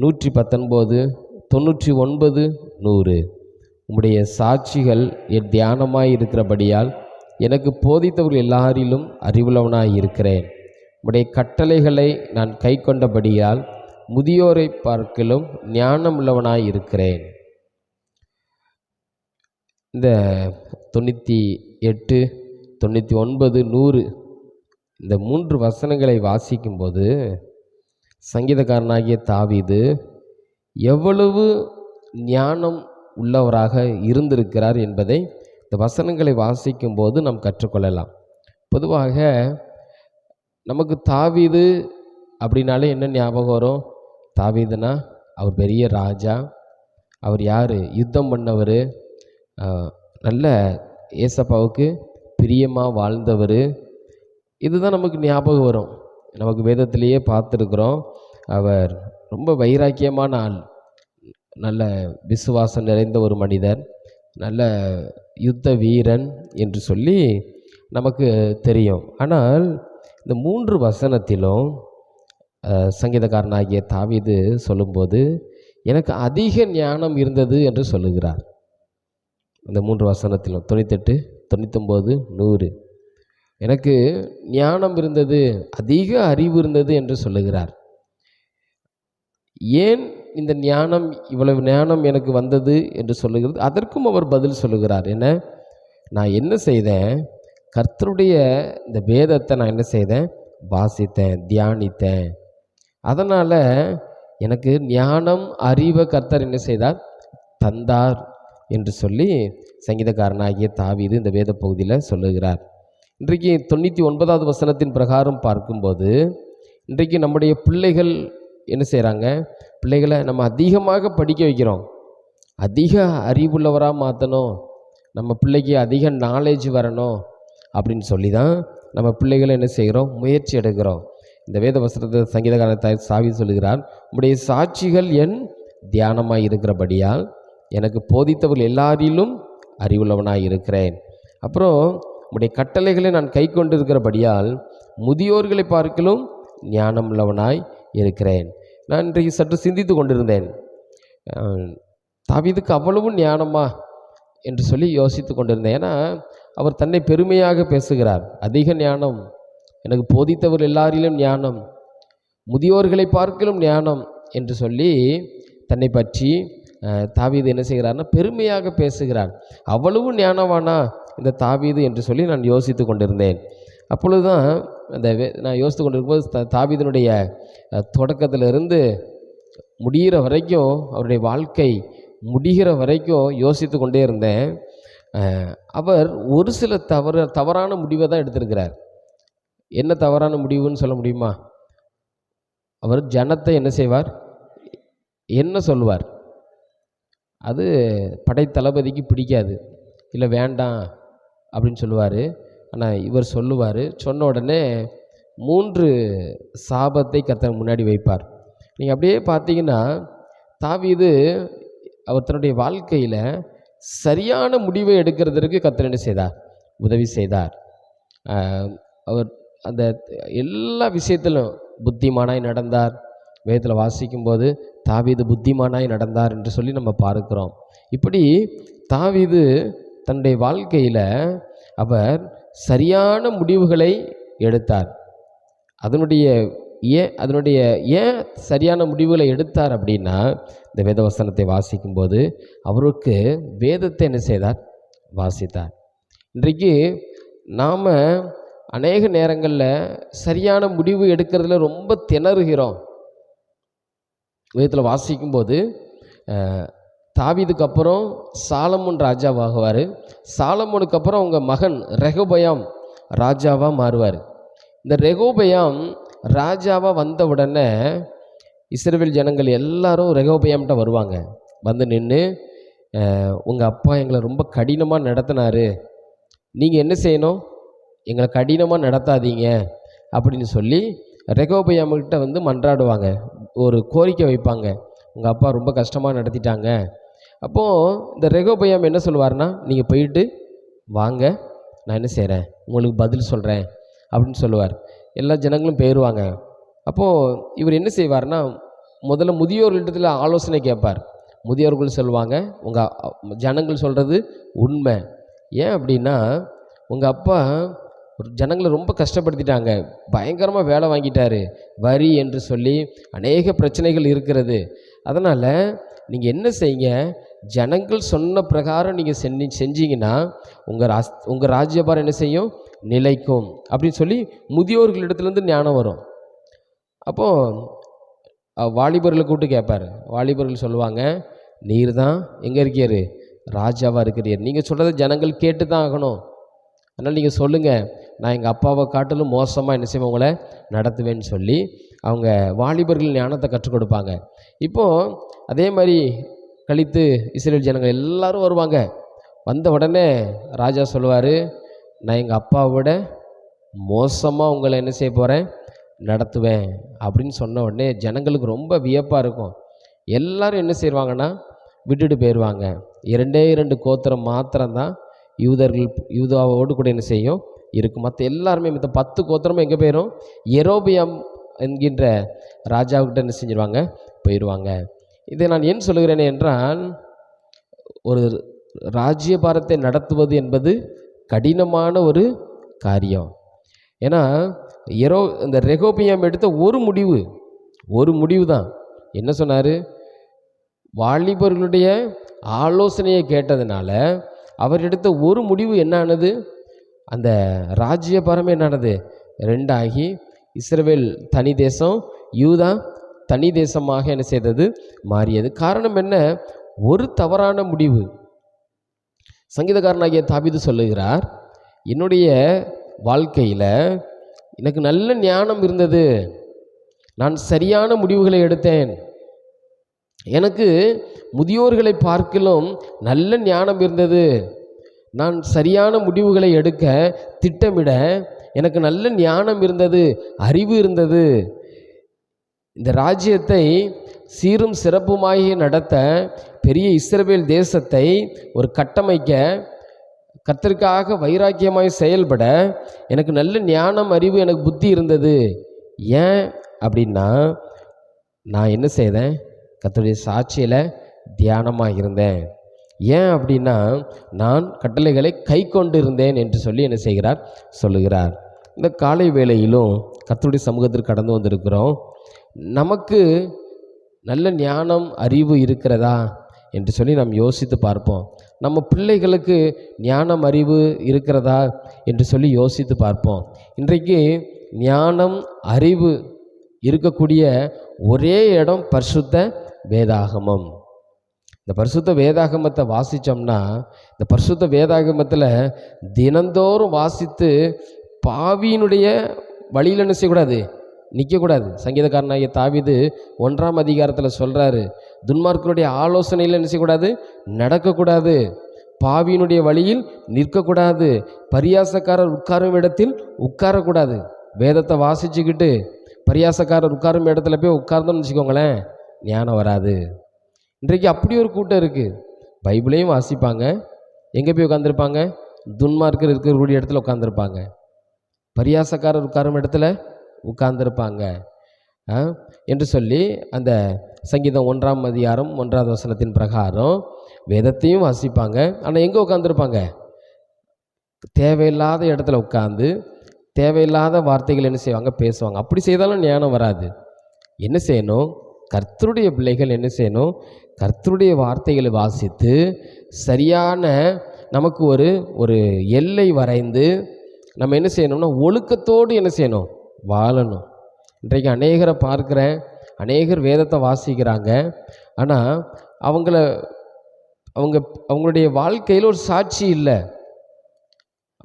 நூற்றி பத்தொன்பது தொண்ணூற்றி ஒன்பது நூறு. உம்முடைய சாட்சிகள் என் தியானமாய் இருக்கிறபடியால் எனக்கு போதித்தவர்கள் எல்லாரிலும் அறிவுள்ளவனாய் இருக்கிறேன். உம்முடைய கட்டளைகளை நான் கை கொண்டபடியால் முதியோரை பார்க்கிலும் ஞானம் உள்ளவனாய் இருக்கிறேன். இந்த தொண்ணூற்றி எட்டு தொண்ணூற்றி ஒன்பது நூறு இந்த மூன்று வசனங்களை வாசிக்கும்போது சங்கீதக்காரனாகிய தாவீது எவ்வளவு ஞானம் உள்ளவராக இருந்திருக்கிறார் என்பதை இந்த வசனங்களை வாசிக்கும்போது நாம் கற்றுக்கொள்ளலாம். பொதுவாக நமக்கு தாவீது அப்படின்னாலே என்ன ஞாபகம் வரும்? தாவீதுனா அவர் பெரிய ராஜா அவர் யார்? யுத்தம் பண்ணவர் நல்ல ஏசப்பாவுக்கு பிரியமாக வாழ்ந்தவர். இதுதான் நமக்கு ஞாபகம் வரும். நமக்கு வேதத்திலேயே பார்த்துருக்குறோம். அவர் ரொம்ப வைராக்கியமான ஆள். நல்ல விசுவாசம் நிறைந்த ஒரு மனிதர். நல்ல யுத்த வீரன் என்று சொல்லி நமக்கு தெரியும். ஆனால் இந்த மூன்று வசனத்திலும் சங்கீதக்காரனாகிய தாவிது சொல்லும்போது எனக்கு அதிக ஞானம் இருந்தது என்று சொல்லுகிறார். இந்த மூன்று வசனத்திலும் தொண்ணூத்தெட்டு தொண்ணூத்தொம்பது நூறு. எனக்கு ஞானம் இருந்தது அதிக அறிவு இருந்தது என்று சொல்லுகிறார். ஏன் இந்த ஞானம் இவ்வளவு ஞானம் எனக்கு வந்தது என்று சொல்லுகிறது? அதற்கும் அவர் பதில் சொல்லுகிறார். என்ன? நான் என்ன செய்தேன்? கர்த்தருடைய இந்த வேதத்தை நான் என்ன செய்தேன்? வாசித்தேன் தியானித்தேன். அதனால் எனக்கு ஞானம் அறிவை கர்த்தர் என்ன செய்தார்? தந்தார் என்று சொல்லி சங்கீதக்காரனாகிய தாவீது இந்த வேத பகுதியில் சொல்லுகிறார். இன்றைக்கு தொண்ணூற்றி ஒன்பதாவது வசனத்தின் பிரகாரம் பார்க்கும்போது இன்றைக்கு நம்முடைய பிள்ளைகள் என்ன செய்கிறாங்க பிள்ளைகளை நம்ம அதிகமாக படிக்க வைக்கிறோம். அதிக அறிவுள்ளவராக மாற்றணும் நம்ம பிள்ளைக்கு அதிக நாலேஜ் வரணும் அப்படின்னு சொல்லி தான் நம்ம பிள்ளைகளை என்ன செய்கிறோம்? முயற்சி எடுக்கிறோம். இந்த வேத வசனத்தை சங்கீதக்காரன் சாவி சொல்லுகிறார் உங்களுடைய சாட்சிகள் என் தியானமாக இருக்கிறபடியால் எனக்கு போதித்தவர்கள் எல்லாரிலும் அறிவுள்ளவனாய் இருக்கிறேன். அப்புறம் உம்முடைய கட்டளைகளை நான் கை கொண்டிருக்கிறபடியால் முதியோர்களை பார்க்கலும் ஞானம் உள்ளவனாய் இருக்கிறேன். நான் இன்றைக்கு சற்று சிந்தித்து கொண்டிருந்தேன். அஹ், தாவீதுக்கு அவ்வளவு ஞானமா என்று சொல்லி யோசித்து கொண்டிருந்தேன். ஏன்னா அவர் தன்னை பெருமையாக பேசுகிறார். அதிக ஞானம். எனக்கு போதித்தவர் எல்லாரிலும் ஞானம். முதியோர்களை பார்க்கலும் ஞானம் என்று சொல்லி தன்னை பற்றி தாவீது என்ன செய்கிறார்னா பெருமையாக பேசுகிறார். அவ்வளவு ஞானவானா இந்த தாவீது என்று சொல்லி நான் யோசித்து கொண்டிருந்தேன். அப்பொழுதுதான் இந்த அந்த வே- நான் யோசித்து கொண்டிருக்கும்போது த- தாவீதினுடைய தொடக்கத்திலிருந்து முடிகிற வரைக்கும் அவருடைய வாழ்க்கை முடிகிற வரைக்கும் யோசித்து கொண்டே இருந்தேன். அவர் ஒரு சில தவறு தவறான முடிவை தான் எடுத்திருக்கிறார். என்ன தவறான முடிவுன்னு சொல்ல முடியுமா? அவர் ஜனத்தை என்ன செய்வார்? என்ன சொல்லுவார்? அது படைத்தளபதிக்கு பிடிக்காது. இல்லை வேண்டாம் அப்படின்னு சொல்லுவார். ஆனால் இவர் சொல்லுவார் சொன்ன உடனே மூன்று சாபத்தை கர்த்தர் முன்னாடி வைப்பார். நீங்கள் அப்படியே பார்த்தீங்கன்னா தாவிது அவர் தன்னுடைய வாழ்க்கையில் சரியான முடிவை எடுக்கிறதற்கு கர்த்தர் என்ன செய்தார்? உதவி செய்தார். அவர் அந்த எல்லா விஷயத்திலும் புத்திமானாய் நடந்தார். வேதத்தில் வாசிக்கும்போது தாவீது புத்திமானாய் நடந்தார் என்று சொல்லி நம்ம பார்க்கிறோம். இப்படி தாவீது தன்னுடைய வாழ்க்கையில் அவர் சரியான முடிவுகளை எடுத்தார். அதனுடைய ஏன் அதனுடைய ஏன் சரியான முடிவுகளை எடுத்தார் அப்படின்னா இந்த வேதவசனத்தை வாசிக்கும்போது அவருக்கு வேதத்தை என்ன செய்தார்? வாசித்தார். இன்றைக்கு நாம் அநேக நேரங்களில் சரியான முடிவு எடுக்கிறதுல ரொம்ப திணறுகிறோம். வேதத்தில் வாசிக்கும்போது தாவிதுக்கு அப்புறம் சாலமோன் ராஜாவாகுவார். சாலமோனுக்கு அப்புறம் அவங்க மகன் ரெகோபயாம் ராஜாவாக மாறுவார். இந்த ரெகோபயாம் ராஜாவாக வந்த உடனே இஸ்ரவேல் ஜனங்கள் எல்லாரும் ரெகோபயாம்கிட்ட வருவாங்க. வந்து நின்று உங்கள் அப்பா எங்களை ரொம்ப கடினமாக நடத்தினார். நீங்கள் என்ன செய்யணும்? எங்களை கடினமாக நடத்தாதீங்க. அப்படின்னு சொல்லி ரெகோபயாம்கிட்ட வந்து மன்றாடுவாங்க. ஒரு கோரிக்கை வைப்பாங்க. உங்கள் அப்பா ரொம்ப கஷ்டமாக நடத்திட்டாங்க. அப்போது இந்த ரெகோபயம் என்ன சொல்லுவார்னா நீங்கள் போயிட்டு வாங்க நான் என்ன செய்கிறேன் உங்களுக்கு பதில் சொல்கிறேன் அப்படின்னு சொல்லுவார். எல்லா ஜனங்களும் போயிடுவாங்க அப்போது இவர் என்ன செய்வார்னா முதல்ல முதியோர்களிடத்தில் ஆலோசனை கேட்பார். முதியோர்கள் சொல்லுவாங்க உங்கள் ஜனங்கள் சொல்கிறது உண்மை. ஏன் அப்படின்னா உங்கள் அப்பா ஒரு ஜனங்களை ரொம்ப கஷ்டப்படுத்திட்டாங்க. பயங்கரமாக வேலை வாங்கிட்டாரு. வரி என்று சொல்லி அநேக பிரச்சனைகள் இருக்கிறது. அதனால் நீங்கள் என்ன செய்யுங்க? ஜனங்கள் சொன்ன பிரகாரம் நீங்கள் செஞ்சு செஞ்சீங்கன்னா உங்கள் ராஸ் உங்கள் ராஜ்யபாரம் என்ன செய்யும்? நிலைக்கும். அப்படின்னு சொல்லி முதியோர்களிடத்துலேருந்து ஞானம் வரும். அப்போது வாலிபர்களை கூப்பிட்டு கேட்பார் வாலிபர்கள் சொல்லுவாங்க நீர் தான் எங்கே இருக்கியாரு ராஜாவாக இருக்கிறீர். நீங்கள் சொல்கிறத ஜனங்கள் கேட்டு தான் ஆகணும். அதனால் நீங்கள் சொல்லுங்கள் நான் எங்கள் அப்பாவை காட்டிலும் மோசமாக என்ன செய்வேன்? உங்களை நடத்துவேன்னு சொல்லி அவங்க வாலிபர்கள் ஞானத்தை கற்றுக் கொடுப்பாங்க. இப்போது அதே மாதிரி கழித்து இஸ்ரேல் ஜனங்கள் எல்லாரும் வருவாங்க. வந்த உடனே ராஜா சொல்லுவார் நான் எங்கள் அப்பாவை விட மோசமாக உங்களை என்ன செய்ய போகிறேன் நடத்துவேன். அப்படின்னு சொன்ன உடனே ஜனங்களுக்கு ரொம்ப வியப்பாக இருக்கும். எல்லாரும் என்ன செய்வாங்கன்னா விட்டுட்டு போயிடுவாங்க இரண்டே இரண்டு கோத்திரம் மாத்திரம்தான் யூதர்கள் யூதாவோடு கூட என்ன செய்யும்? இருக்கும். மற்ற எல்லாருமே மற்ற பத்து கோத்திரமும் எங்கே போயிடும் எரோபியம் என்கின்ற ராஜாவுக்கிட்ட என்ன செஞ்சிருவாங்க? போயிடுவாங்க இதை நான் ஏன் சொல்கிறேன் என்றால் ஒரு ராஜ்யபாரத்தை நடத்துவது என்பது கடினமான ஒரு காரியம். ஏன்னா எரோ இந்த ரெகோபியம் எடுத்த ஒரு முடிவு ஒரு முடிவு தான். என்ன சொன்னார்? வாலிபர்களுடைய ஆலோசனையை கேட்டதுனால அவர் எடுத்த ஒரு முடிவு என்ன ஆனது? அந்த ராஜ்யபாரம் என்னானது ரெண்டாகி இஸ்ரவேல் தனி தேசம் யூதா தனி தேசமாக என்ன செய்தது? மாறியது. காரணம் என்ன? ஒரு தவறான முடிவு. சங்கீதக்காரனாகிய தாபிது சொல்லுகிறார் என்னுடைய வாழ்க்கையில் எனக்கு நல்ல ஞானம் இருந்தது. நான் சரியான முடிவுகளை எடுத்தேன். எனக்கு முதியோர்களை பார்க்கிலும் நல்ல ஞானம் இருந்தது. நான் சரியான முடிவுகளை எடுக்க திட்டமிட எனக்கு நல்ல ஞானம் இருந்தது அறிவு இருந்தது. இந்த ராஜ்யத்தை சீரும் சிறப்புமாகி நடத்த பெரிய இஸ்ரவேல் தேசத்தை ஒரு கட்டமைக்க கத்திற்காக வைராக்கியமாய் செயல்பட எனக்கு நல்ல ஞானம் அறிவு எனக்கு புத்தி இருந்தது. ஏன் அப்படின்னா நான் என்ன செய்தேன்? கத்தருடைய சாட்சியில் தியானமாக இருந்தேன். ஏன் அப்படின்னா நான் கட்டளைகளை கை கொண்டு இருந்தேன் என்று சொல்லி என்ன செய்கிறார்? சொல்லுகிறார். இந்த காலை வேளையிலும் கத்தருடைய சமூகத்திற்கு கடந்து வந்திருக்கிறோம். நமக்கு நல்ல ஞானம் அறிவு இருக்கிறதா என்று சொல்லி நாம் யோசித்து பார்ப்போம். நம்ம பிள்ளைகளுக்கு ஞானம் அறிவு இருக்கிறதா என்று சொல்லி யோசித்து பார்ப்போம். இன்றைக்கு ஞானம் அறிவு இருக்கக்கூடிய ஒரே இடம் பரிசுத்த வேதாகமம். இந்த பரிசுத்த வேதாகமத்தை வாசித்தோம்னா இந்த பரிசுத்த வேதாகமத்தில் தினந்தோறும் வாசித்து பாவியினுடைய வழியில் என்ன செய்யக்கூடாது? நிற்கக்கூடாது சங்கீதக்காரனாகிய தாவிது ஒன்றாம் அதிகாரத்தில் சொல்கிறாரு துன்மார்க்கருடைய ஆலோசனையில் என்ன செய்யக்கூடாது நடக்கக்கூடாது. பாவியினுடைய வழியில் நிற்கக்கூடாது. பரியாசக்காரர் உட்காரும் இடத்தில் உட்காரக்கூடாது. வேதத்தை வாசிச்சுக்கிட்டு பரியாசக்காரர் உட்காரும் இடத்துல போய் உட்கார்ந்தோம்னு வச்சுக்கோங்களேன் ஞானம் வராது. இன்றைக்கு அப்படி ஒரு கூட்டம் இருக்குது பைபிளையும் வாசிப்பாங்க. எங்கே போய் உட்காந்துருப்பாங்க துன்மார்க்கர் இருக்கக்கூடிய இடத்துல உட்காந்துருப்பாங்க பரியாசக்காரர் உட்காரும் இடத்துல உட்கார்ந்துருப்பாங்க. ஆ? என்று சொல்லி அந்த சங்கீதம் ஒன்றாம் அதிகாரம் ஒன்றாவது வசனத்தின் பிரகாரம் வேதத்தையும் வாசிப்பாங்க. ஆனால் எங்கே உட்காந்துருப்பாங்க தேவையில்லாத இடத்துல உட்காந்து தேவையில்லாத வார்த்தைகள் என்ன செய்வாங்க? பேசுவாங்க. அப்படி செய்தாலும் ஞானம் வராது. என்ன செய்யணும்? கர்த்தருடைய பிள்ளைகள் என்ன செய்யணும்? கர்த்தருடைய வார்த்தைகளை வாசித்து சரியான நமக்கு ஒரு ஒரு எல்லை வரைந்து நம்ம என்ன செய்யணும்னா ஒழுக்கத்தோடு என்ன செய்யணும்? வாழணும். இன்றைக்கு அநேகரை பார்க்குறேன். அநேகர் வேதத்தை வாசிக்கிறாங்க. ஆனால் அவங்கள அவங்க அவங்களுடைய வாழ்க்கையில் ஒரு சாட்சி இல்லை.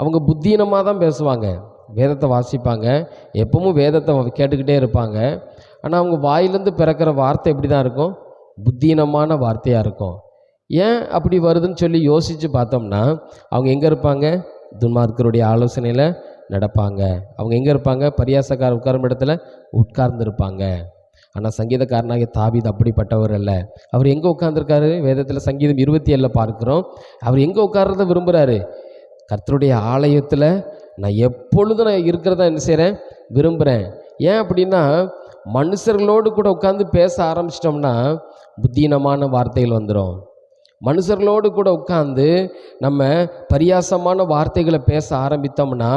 அவங்க புத்தீனமாக தான் பேசுவாங்க. வேதத்தை வாசிப்பாங்க. எப்பவும் வேதத்தை கேட்டுக்கிட்டே இருப்பாங்க. ஆனால் அவங்க வாயிலேருந்து பிறக்கிற வார்த்தை எப்படி தான் இருக்கும்? புத்தீனமான வார்த்தையாக இருக்கும். ஏன் அப்படி வருதுன்னு சொல்லி யோசித்து பார்த்தோம்னா அவங்க எங்கே இருப்பாங்க? துன்மார்க்கருடைய ஆலோசனையில் நடப்பாங்க. அவங்க எங்கே இருப்பாங்க? பரியாசக்கார் உட்காரும் இடத்துல உட்கார்ந்துருப்பாங்க. ஆனால் சங்கீதக்காரனாகிய தாவீது அப்படிப்பட்டவர் அல்ல. அவர் எங்கே உட்கார்ந்துருக்காரு? வேதத்தில் சங்கீதம் இருபத்தி ஏழில் பார்க்குறோம். அவர் எங்கே உட்கார்றத விரும்புகிறாரு கர்த்தருடைய ஆலயத்தில் நான் எப்பொழுதும் நான் இருக்கிறதா என்ன செய்கிறேன் விரும்புகிறேன் ஏன் அப்படின்னா மனுஷர்களோடு கூட உட்காந்து பேச ஆரம்பிச்சிட்டோம்னா புத்தீனமான வார்த்தைகள் வந்துடும் மனுஷர்களோடு கூட உட்காந்து நம்ம பரியாசமான வார்த்தைகளை பேச ஆரம்பித்தோம்னா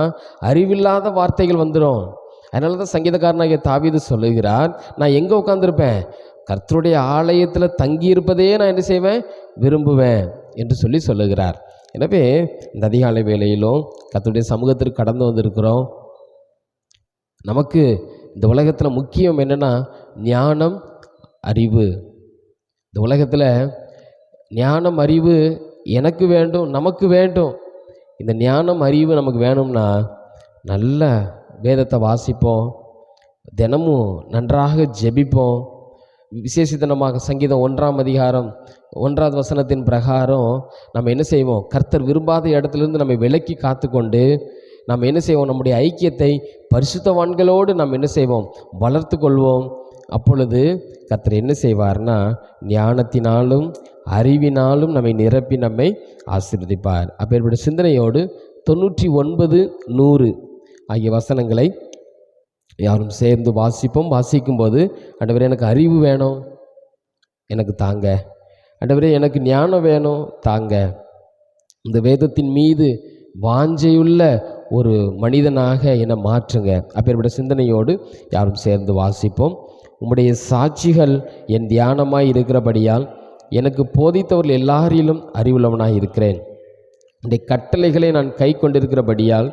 அறிவில்லாத வார்த்தைகள் வந்துடும் அதனால தான் சங்கீதக்காரனாகிய தாவிது சொல்லுகிறார் நான் எங்கே உட்காந்துருப்பேன் கர்த்தருடைய ஆலயத்தில் தங்கியிருப்பதே நான் என்ன செய்வேன்? விரும்புவேன் என்று சொல்லி சொல்லுகிறார். எனவே இந்த அதிகாலை வேலையிலும் கர்த்தருடைய சமூகத்திற்கு கடந்து வந்திருக்கிறோம். நமக்கு இந்த உலகத்தில் முக்கியம் என்னென்னா ஞானம் அறிவு. இந்த உலகத்தில் ஞானம் அறிவு எனக்கு வேண்டும் நமக்கு வேண்டும். இந்த ஞானம் அறிவு நமக்கு வேணும்னா நல்ல வேதத்தை வாசிப்போம் தினமும் நன்றாக ஜெபிப்போம். விசேஷித்தனமாக சங்கீதம் ஒன்றாம் அதிகாரம் ஒன்றாவது வசனத்தின் பிரகாரம் நம்ம என்ன செய்வோம்? கர்த்தர் விரும்பாத இடத்துலேருந்து நம்மை விலக்கி காத்துக்கொண்டு நம்ம என்ன செய்வோம்? நம்முடைய ஐக்கியத்தை பரிசுத்தவான்களோடு நம்ம என்ன செய்வோம்? வளர்த்து கொள்வோம் அப்பொழுது கர்த்தர் என்ன செய்வார்னா ஞானத்தினாலும் அறிவினாலும் நம்மை நிரப்பி நம்மை ஆசீர்வதிப்பார். அப்பேற்பட்ட சிந்தனையோடு தொண்ணூற்றி ஒன்பது நூறு ஆகிய வசனங்களை யாரும் சேர்ந்து வாசிப்போம். வாசிக்கும்போது ஆண்டவரே எனக்கு அறிவு வேணும் எனக்கு தாங்க. ஆண்டவரே எனக்கு ஞானம் வேணும் தாங்க. இந்த வேதத்தின் மீது வாஞ்சையுள்ள ஒரு மனிதனாக என்னை மாற்றுங்க. அப்பேற்பட்ட சிந்தனையோடு யாரும் சேர்ந்து வாசிப்போம். உம்முடைய சாட்சிகள் என் தியானமாய் இருக்கிறபடியால் எனக்கு போதித்தவர்கள் எல்லாரிலும் அறிவுள்ளவனாய் இருக்கிறேன். இந்த கட்டளைகளை நான் கை கொண்டிருக்கிறபடியால்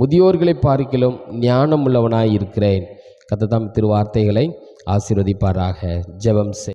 முதியோர்களை பார்க்கிலும் ஞானம் உள்ளவனாய் இருக்கிறேன் கத்ததாம் திருவார்த்தைகளை ஆசீர்வதிப்பாராக. ஜெபம் செய்